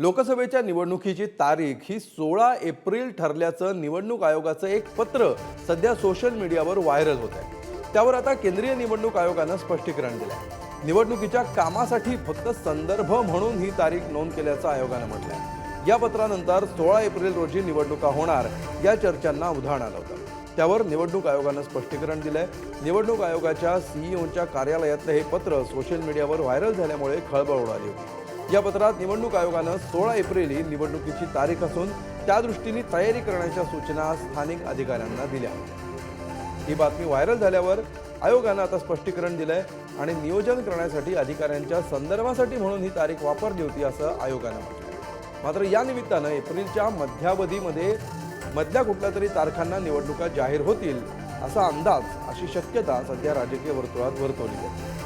लोकसभेच्या निवडणुकीची तारीख ही सोळा एप्रिल ठरल्याचं निवडणूक आयोगाचं एक पत्र सध्या सोशल मीडियावर व्हायरल होत आहे त्यावर आता केंद्रीय निवडणूक आयोगानं स्पष्टीकरण दिलं आहे निवडणुकीच्या कामासाठी फक्त संदर्भ म्हणून ही तारीख नोंद केल्याचं आयोगानं म्हटलं आहे या पत्रानंतर सोळा एप्रिल रोजी निवडणुका होणार या चर्चांना उधाण आलं होतं. त्यावर निवडणूक आयोगानं स्पष्टीकरण दिलंय. निवडणूक आयोगाच्या सीईओच्या कार्यालयातलं हे पत्र सोशल मीडियावर व्हायरल झाल्यामुळे खळबळ उडाली होती. या पत्रात निवडणूक आयोगानं सोळा एप्रिल ही निवडणुकीची तारीख असून त्या दृष्टीने तयारी करण्याच्या सूचना स्थानिक अधिकाऱ्यांना दिल्या. ही बातमी व्हायरल झाल्यावर आयोगानं आता स्पष्टीकरण दिलंय आणि नियोजन करण्यासाठी अधिकाऱ्यांच्या संदर्भासाठी म्हणून ही तारीख वापरली होती असं आयोगानं म्हटलं मात्र या निमित्तानं एप्रिलच्या मध्यावधीमध्ये मधल्या कुठल्या तरी तारखांना निवडणुका जाहीर होतील असा अंदाज अशी शक्यता सध्या राजकीय वर्तुळात वर्तवली जाते